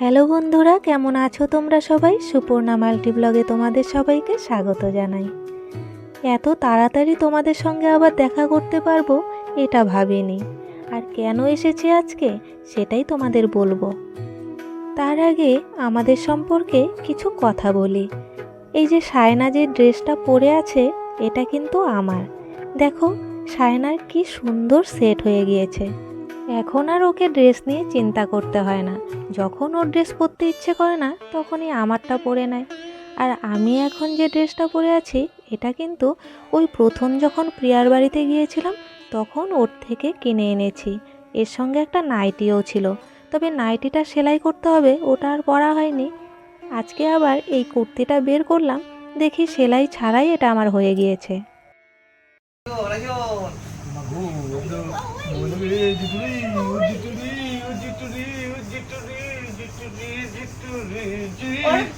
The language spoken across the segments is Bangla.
হ্যালো বন্ধুরা, কেমন আছো তোমরা সবাই? সুপর্ণা মাল্টি ব্লগে তোমাদের সবাইকে স্বাগত জানাই। এত তাড়াতাড়ি তোমাদের সঙ্গে আবার দেখা করতে পারব, এটা ভাবিনি। আর কেন এসেছি আজকে, সেটাই তোমাদের বলব। তার আগে আমাদের সম্পর্কে কিছু কথা বলি। এই যে সায়না যে ড্রেসটা পরে আছে, এটা কিন্তু আমার। দেখো, সায়নার কি সুন্দর সেট হয়ে গিয়েছে। এখন আর ওকে ড্রেস নিয়ে চিন্তা করতে হয় না যখন ওর ড্রেস পরতে ইচ্ছে করে না তখনই আমারটা পরে নেয় আর আমি এখন যে ড্রেসটা পরে আছি এটা কিন্তু ওই প্রথম যখন প্রিয়ার বাড়িতে গিয়েছিলাম তখন ওর থেকে কিনে এনেছি এর সঙ্গে একটা নাইটিও ছিল তবে নাইটিটা সেলাই করতে হবে ওটা আর পরা হয়নি আজকে আবার এই কুর্তিটা বের করলাম দেখি সেলাই ছাড়াই এটা আমার হয়ে গিয়েছে ওর ঘাড় সোজা হয়েছে তো আমাকে দেন না ভাই শুনতে পাচ্ছি শুনতে পাচ্ছি আমাকে একবার দাও।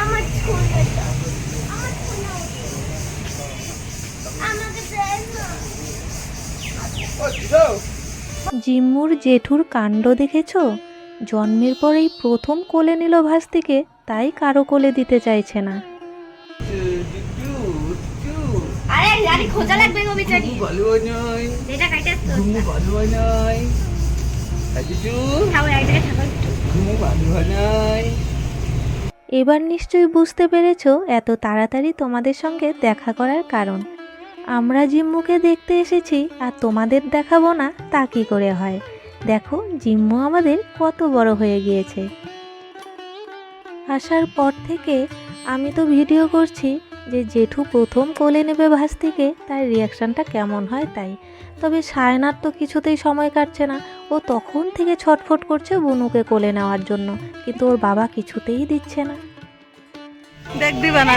আমার ফোনটা আমাকে দেন না। জিম্মুর জেঠুর কাণ্ড দেখেছ? জন্মের পরেই প্রথম কোলে নিল ভাস্তিকে তাই কারও কোলে দিতে চাইছে না। আরে আরে খোঁজা লাগবে গো বিচারি। ভালো এটা কাইটা তো ভালো নাই। খাও এটা খাও ঘুমু ভালো এবার নিশ্চয়ই বুঝতে পেরেছ এত তাড়াতাড়ি তোমাদের সঙ্গে দেখা করার কারণ। আমরা জিম্মুকে দেখতে এসেছি আর তোমাদের দেখাবো না তা কি করে হয়। দেখো জিম্মু আমাদের কত বড় হয়ে গিয়েছে। আসার পর থেকে আমি তো ভিডিও করছি যে জেঠু প্রথম কোলে নেবে ভাস্তিকে তার রিয়াকশানটা কেমন হয় তাই। তবে সায়নার তো কিছুতেই সময় কাটছে না। ও তখন থেকে ছটফট করছে বুনুকে কোলে নেওয়ার জন্য, কিন্তু ওর বাবা কিছুতেই দিচ্ছে না। দেখ দিবা না।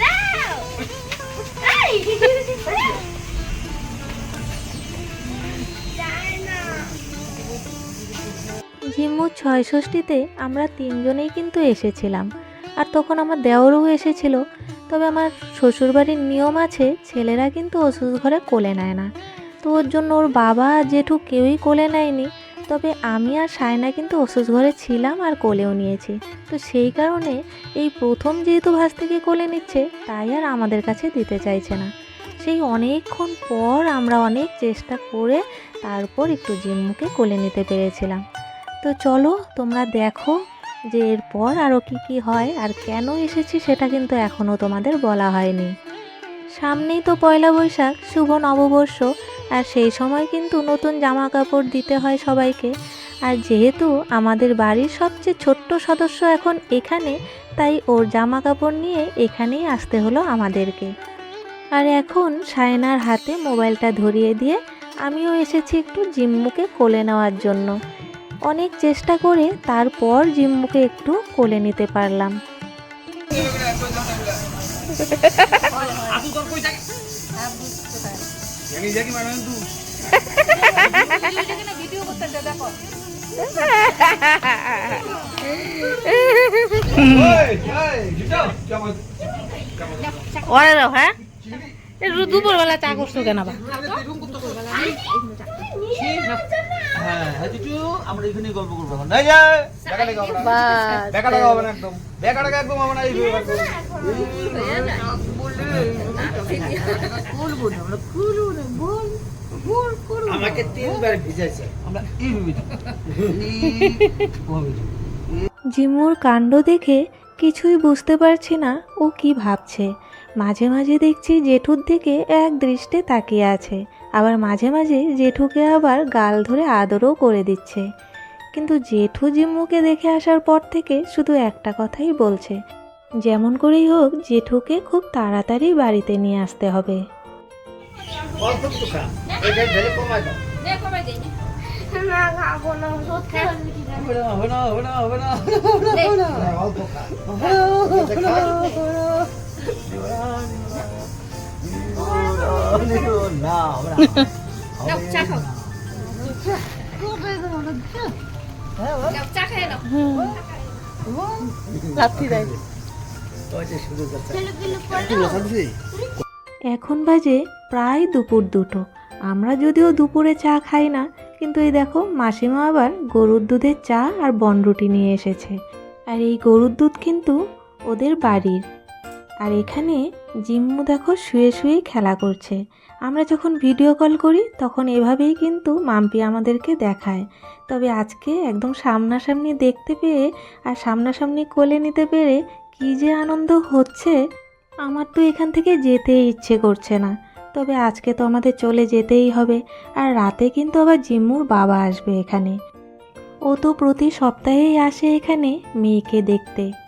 যাও এই যায় না জিম্মুর ছয় ষষ্ঠীতে আমরা তিনজনেই কিন্তু এসেছিলাম। আর তখন আমার দেওরও এসেছিল। তবে আমার শ্বশুরবাড়ির নিয়ম আছে, ছেলেরা কিন্তু ওষুধ ঘরে কোলে নেয় না। তো ওর জন্য ওর বাবা আর জেঠু কেউই কোলে নেয়নি। তবে আমি আর সায়না কিন্তু ওষুধ ঘরে ছিলাম আর কোলেও নিয়েছি। তো সেই কারণে এই প্রথম যেহেতু ভাস থেকে কোলে নিচ্ছে, তাই আর আমাদের কাছে দিতে চাইছে না। সেই অনেকক্ষণ পর আমরা অনেক চেষ্টা করে তারপর একটু জিম্মুকে কোলে নিতে পেরেছিলাম। তো চলো তোমরা দেখো যে এরপর আরও কি কি হয় আর কেন এসেছি সেটা কিন্তু এখনও তোমাদের বলা হয়নি। সামনেই তো পয়লা বৈশাখ, শুভ নববর্ষ আর সেই সময় কিন্তু নতুন জামা কাপড় দিতে হয় সবাইকে। আর যেহেতু আমাদের বাড়ির সবচেয়ে ছোট্ট সদস্য এখন এখানে তাই ওর জামা কাপড় নিয়ে এখানেই আসতে হলো আমাদেরকে। আর এখন সায়নার হাতে মোবাইলটা ধরিয়ে দিয়ে আমিও এসেছি একটু জিম্মুকে কোলে নেওয়ার জন্য। অনেক চেষ্টা করে তারপর জিম্মুকে একটু কোলে নিতে পারলাম। ওরে দাও হ্যাঁ? এই দুপুর বেলা চা করছ কেন বা হ্যাঁ করব না না আমাকে তিনবার ভিজাইছে আমরা জিম্মুর কাণ্ড দেখে কিছুই বুঝতে পারছি না ও কি ভাবছে। মাঝে মাঝে দেখছি জেঠুর দিকে এক দৃষ্টে তাকিয়ে আছে। আবার মাঝে মাঝে জেঠুকে আবার গাল ধরে আদরও করে দিচ্ছে। কিন্তু জেঠু জিম্মুকে দেখে আসার পর থেকে শুধু একটা কথাই বলছে যেমন করেই হোক জেঠুকে খুব তাড়াতাড়ি বাড়িতে নিয়ে আসতে হবে। নাও, চা খাও নাও, চা খেয়ে নাও লাথি দেয় এখন বাজে প্রায় দুপুর দুটো। আমরা যদিও দুপুরে চা খাই না কিন্তু এই দেখো মাসিমা আবার গরুর দুধের চা আর বনরুটি নিয়ে এসেছে। আর এই গরুর দুধ কিন্তু ওদের বাড়ির। আর এখানে জিম্মু দেখো শুয়ে শুয়ে খেলা করছে। আমরা যখন ভিডিও কল করি, তখন এভাবেই কিন্তু মাম্পি আমাদেরকে দেখায়। তবে আজকে একদম সামনাসামনি দেখতে পেয়ে আর সামনাসামনি কোলে নিতে পেরে কী যে আনন্দ হচ্ছে, আমার তো এখান থেকে যেতেই ইচ্ছে করছে না। তবে আজকে তো আমাদের চলে যেতেই হবে, আর রাতে কিন্তু আবার জিম্মুর বাবা আসবে এখানে। ও তো প্রতি সপ্তাহেই আসে এখানে মেয়েকে দেখতে।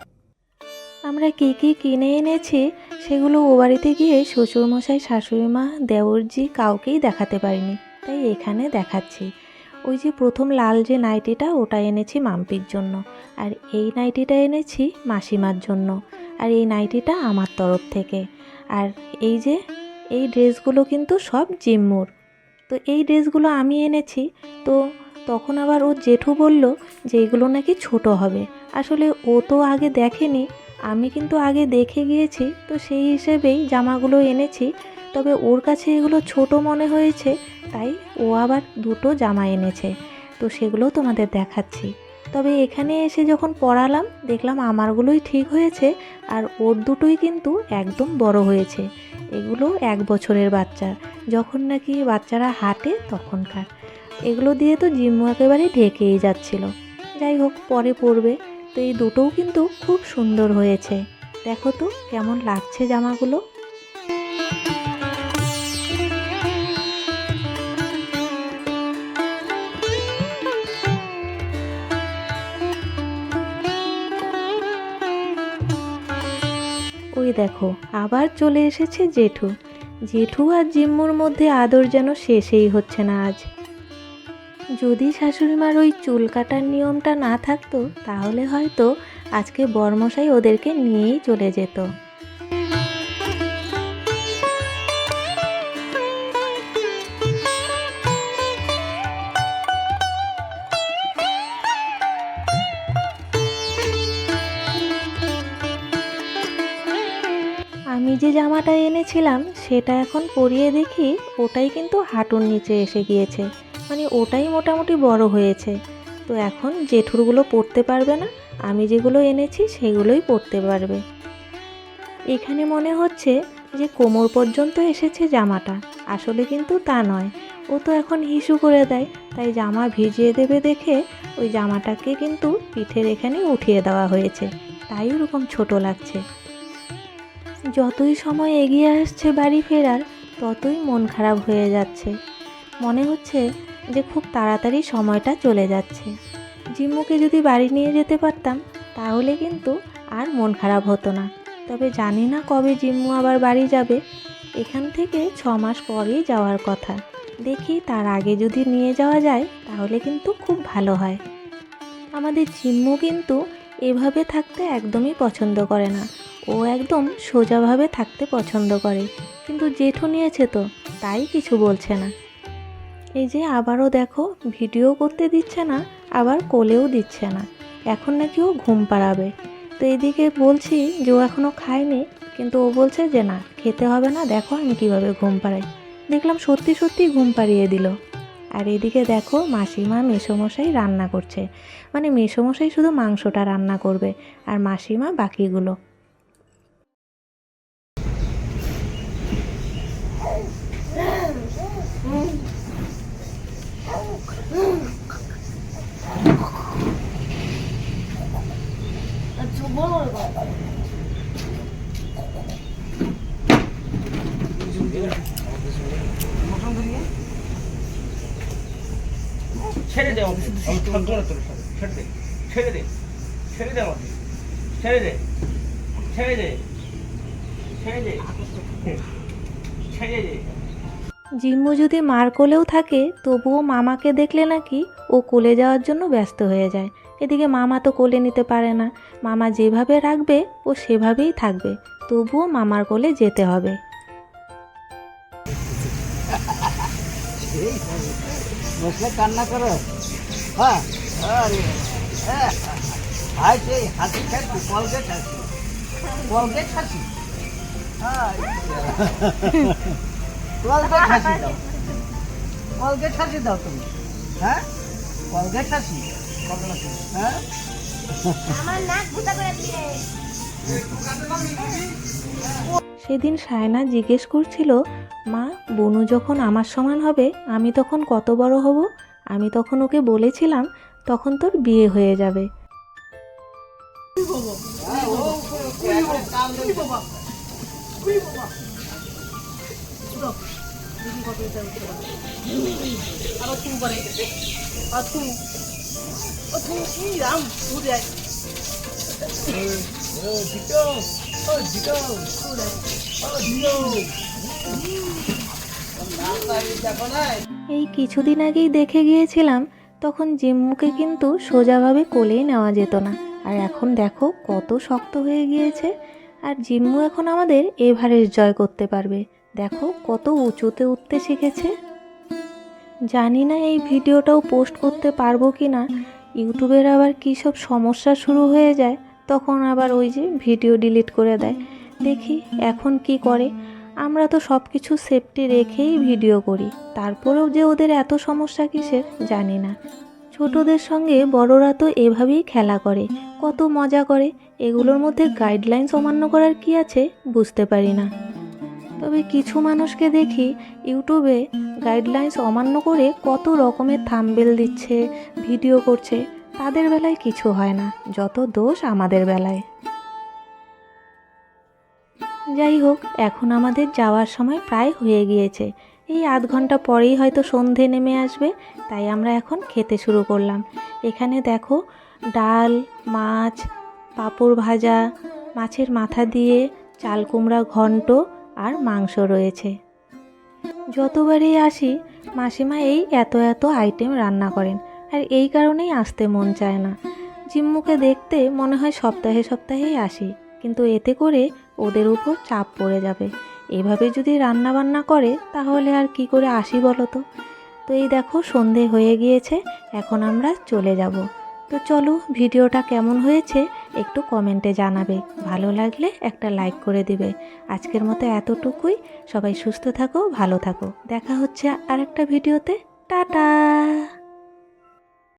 আমরা কী কী কিনে এনেছি সেগুলো ও বাড়িতে গিয়ে শ্বশুরমশাই শাশুড়ি মা দেওরজি কাউকেই দেখাতে পারিনি। তাই এখানে দেখাচ্ছি। ওই যে প্রথম লাল যে নাইটিটা, ওটা এনেছি মাম্পির জন্য। আর এই নাইটিটা এনেছি মাসিমার জন্য। আর এই নাইটিটা আমার তরফ থেকে। আর এই যে, এই ড্রেসগুলো কিন্তু সব জিম্মুর। তো এই ড্রেসগুলো আমি এনেছি। তো তখন আবার ওর জেঠু বলল যে এগুলো নাকি ছোট হবে। আসলে ও তো আগে দেখেনি। আমি কিন্তু আগে দেখে গিয়েছি, তো সেই হিসেবেই জামাগুলো এনেছি। তবে ওর কাছে এগুলো ছোট মনে হয়েছে, তাই ও আবার দুটো জামা এনেছে। তো সেগুলো তোমাদের দেখাচ্ছি। তবে এখানে এসে যখন পড়ালাম, দেখলাম আমারগুলোই ঠিক হয়েছে, আর ওর দুটোই কিন্তু একদম বড় হয়েছে। এগুলো এক বছরের বাচ্চা। যখন নাকি বাচ্চারা হাঁটে তখনকার। এগুলো দিয়ে তো জিম্মু একেবারে ঢেকেই যাচ্ছিল। যাই হোক, পরে পরবে তো এই দুটোও কিন্তু খুব সুন্দর হয়েছে। দেখো তো কেমন লাগছে জামাগুলো। ওই দেখো, আবার চলে এসেছে জেঠু। জেঠু আর জিম্মুর মধ্যে আদর যেন শেষেই হচ্ছে না আজ। যদি শাশুড়িমার ওই চুল কাটার নিয়মটা না থাকতো, তাহলে হয়তো আজকে বরমশাই ওদেরকে নিয়েই চলে যেত। আমি যে জামাটা এনেছিলাম, সেটা এখন পরিয়ে দেখি, ওটাই কিন্তু হাঁটুর নিচে এসে গিয়েছে। মানে ওটাই মোটামুটি বড় হয়েছে। তো এখন জেঠুরগুলো পরতে পারবে না, আমি যেগুলো এনেছি সেগুলোই পরতে পারবে। এখানে মনে হচ্ছে যে কোমর পর্যন্ত এসেছে জামাটা, আসলে কিন্তু তা নয়। ও তো এখন হিসু করে দেয়, তাই জামা ভিজিয়ে দেবে দেখে ওই জামাটাকে কিন্তু পিঠের এখানে উঠিয়ে দেওয়া হয়েছে। তাই ওরকম ছোট লাগছে। যতই সময় এগিয়ে আসছে বাড়ি ফেরার, ততই মন খারাপ হয়ে যাচ্ছে। মনে হচ্ছে যে খুব তাড়াতাড়ি সময়টা চলে যাচ্ছে। জিম্মুকে যদি বাড়ি নিয়ে যেতে পারতাম, তাহলে কিন্তু আর মন খারাপ হতো না। তবে জানি না কবে জিম্মু আবার বাড়ি যাবে। এখান থেকে ছ মাস পরেই যাওয়ার কথা। দেখি তার আগে যদি নিয়ে যাওয়া যায়, তাহলে কিন্তু খুব ভালো হয়। আমাদের জিম্মু কিন্তু এভাবে থাকতে একদমই পছন্দ করে না। ও একদম সোজাভাবে থাকতে পছন্দ করে। কিন্তু জেঠু নিয়েছে তো, তাই কিছু বলছে না। এই যে আবারও দেখো, ভিডিও করতে দিচ্ছে না, আবার কোলেও দিচ্ছে না। এখন নাকি ও ঘুম পাড়াবে। তো এদিকে বলছি যে ও এখনও খায়নি, কিন্তু ও বলছে যে না, খেতে হবে না, দেখো আমি কীভাবে ঘুম পাড়াই। দেখলাম সত্যি সত্যি ঘুম পাড়িয়ে দিল। আর এদিকে দেখো মাসিমা মেসোমশাই রান্না করছে। মানে মেসোমশাই শুধু মাংসটা রান্না করবে, আর মাসিমা বাকিগুলো। 나 저번으로 가야 돼. 체르대 어디? 아, 당근을 들어. 체르대, 체르대, 체르대 어디? 체르대, 체르대, 체르대, 체르대. জিম্মু যদি মার কোলেও থাকে, তবুও মামাকে দেখলে নাকি ও কোলে যাওয়ার জন্য ব্যস্ত হয়ে যায়। এদিকে মামা তো কোলে নিতে পারে না। মামা যেভাবে রাখবে, ও সেভাবেই থাকবে। তবুও মামার কোলে যেতে হবে। কান্না করো। হ্যাঁ। হ্যাঁ। কলগেট হাসি দাও কলগেট হাসি দাও তুমি হ্যাঁ কলগেট হাসি হ্যাঁ আমার নাক ভুতা করে দিয়ে সেদিন সায়না জিজ্ঞেস করছিল মা বনু যখন আমার সমান হবে আমি তখন কত বড় হব আমি তখন ওকে বলেছিলাম তখন তোর বিয়ে হয়ে যাবে এই কিছুদিন আগেই দেখে গিয়েছিলাম, তখন জিম্মুকে কিন্তু সোজাভাবে কোলেই নেওয়া যেত না। আর এখন দেখো কত শক্ত হয়ে গিয়েছে, আর জিম্মু এখন আমাদের এভারেস্ট জয় করতে পারবে। দেখো কত উঁচুতে উঠতে শিখেছে। জানি না এই ভিডিওটাও পোস্ট করতে পারব কি না ইউটিউবের আবার কী সব সমস্যা শুরু হয়ে যায়, তখন আবার ওই যে ভিডিও ডিলিট করে দেয়। দেখি এখন কি করে। আমরা তো সব কিছু সেফটি রেখেই ভিডিও করি, তারপরেও যে ওদের এত সমস্যা কিসের জানি না। ছোটদের সঙ্গে বড়রা তো এভাবেই খেলা করে, কত মজা করে, এগুলোর মধ্যে গাইডলাইন্স অমান্য করার কি আছে বুঝতে পারি না। তবে কিছু মানুষকে দেখি ইউটিউবে গাইডলাইন্স অমান্য করে কত রকমের থাম্বেল দিচ্ছে ভিডিও করছে। তাদের বেলায় কিছু হয় না, যত দোষ আমাদের বেলায়। যাই হোক, এখন আমাদের যাওয়ার সময় প্রায় হয়ে গিয়েছে। এই আধ ঘণ্টা পরেই হয়তো সন্ধে নেমে আসবে, তাই আমরা এখন খেতে শুরু করলাম। এখানে দেখো ডাল, মাছ, পাঁপড় ভাজা, মাছের মাথা দিয়ে চাল কুমড়া ঘন্ট আর মাংস রয়েছে। যতবারই আসি, মাসিমা এই এত এত আইটেম রান্না করেন আর এই কারণেই আসতে মন চায় না। জিম্মুকে দেখতে মনে হয় সপ্তাহে সপ্তাহেই আসি, কিন্তু এতে করে ওদের উপর চাপ পড়ে যাবে। এভাবে যদি রান্না বান্না করে, তাহলে আর কি করে আসি বলো তো? তো এই দেখো সন্ধে হয়ে গিয়েছে, এখন আমরা চলে যাব। তো চলো ভিডিওটা কেমন হয়েছে একটু কমেন্টে জানাবে। ভালো লাগলে একটা লাইক করে দিবে। আজকের মতো এতটুকুই। সবাই সুস্থ থাকো, ভালো থাকো। দেখা হচ্ছে আরেকটা ভিডিওতে। টাটা!